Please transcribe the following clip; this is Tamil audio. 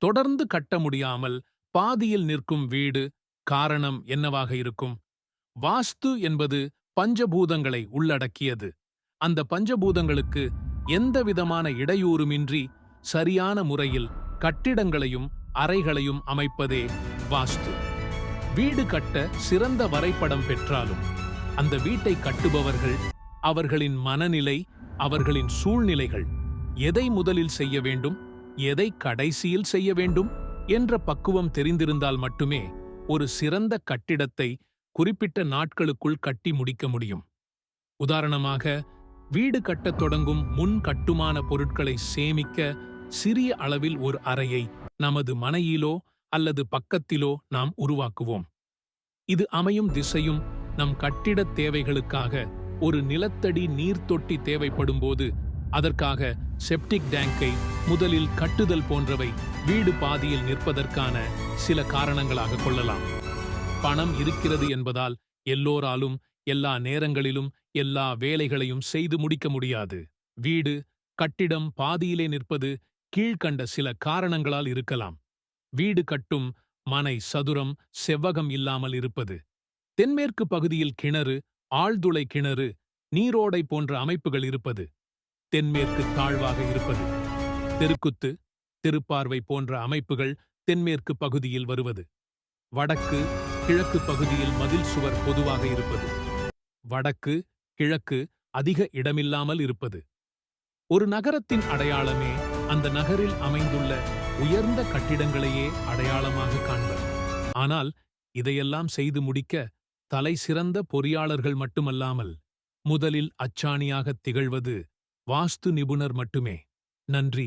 தொடர்ந்து கட்ட முடியாமல் பாதியில் நிற்கும் வீடு காரணம் என்னவாக இருக்கும்? வாஸ்து என்பது பஞ்சபூதங்களை உள்ளடக்கியது. அந்த பஞ்சபூதங்களுக்கு எந்தவிதமான இடையூறுமின்றி சரியான முறையில் கட்டிடங்களையும் அறைகளையும் அமைப்பதே வாஸ்து. வீடு கட்ட சிறந்த வரைபடம் பெற்றாலும் அந்த வீட்டை கட்டுபவர்கள் அவர்களின் மனநிலை அவர்களின் சூழ்நிலைகள் எதை முதலில் செய்ய வேண்டும்? எதை கடைசியில் செய்ய வேண்டும் என்ற பக்குவம் தெரிந்திருந்தால் மட்டுமே ஒரு சிறந்த கட்டிடத்தை குறிப்பிட்ட நாட்களுக்குள் கட்டி முடிக்க முடியும். உதாரணமாக வீடு கட்டத் தொடங்கும் முன் கட்டுமான பொருட்களை சேமிக்க சிறிய அளவில் ஒரு அறையை நமது மனையிலோ அல்லது பக்கத்திலோ நாம் உருவாக்குவோம். இது அமையும் திசையும் நம் கட்டிடத் தேவைகளுக்காக ஒரு நிலத்தடி நீர்த்தொட்டி தேவைப்படும்போது அதற்காக செப்டிக் டேங்கை முதலில் கட்டுதல் போன்றவை வீடு பாதியில் நிற்பதற்கான சில காரணங்களாக கொள்ளலாம். பணம் இருக்கிறது என்பதால் எல்லோராலும் எல்லா நேரங்களிலும் எல்லா வேலைகளையும் செய்து முடிக்க முடியாது. வீடு கட்டிடம் பாதியிலே நிற்பது கீழ்கண்ட சில காரணங்களால் இருக்கலாம். வீடு கட்டும் மனை சதுரம் செவ்வகம் இல்லாமல் இருப்பது. தென்மேற்கு பகுதியில் கிணறு ஆழ்துளை கிணறு நீரோடை போன்ற அமைப்புகள் இருப்பது. தென்மேற்கு தாழ்வாக இருப்பது. தெருக்குத்து திருப்பார்வை போன்ற அமைப்புகள் தென்மேற்கு பகுதியில் வருவது. வடக்கு கிழக்கு பகுதியில் மதில் சுவர் பொதுவாக இருப்பது. வடக்கு கிழக்கு அதிக இடமில்லாமல் இருப்பது. ஒரு நகரத்தின் அடையாளமே அந்த நகரில் அமைந்துள்ள உயர்ந்த கட்டிடங்களையே அடையாளமாக காண்பர். ஆனால் இதையெல்லாம் செய்து முடிக்க தலை சிறந்த பொறியாளர்கள் மட்டுமல்லாமல் முதலில் அச்சாணியாகத் திகழ்வது வாஸ்து நிபுணர் மட்டுமே. நன்றி.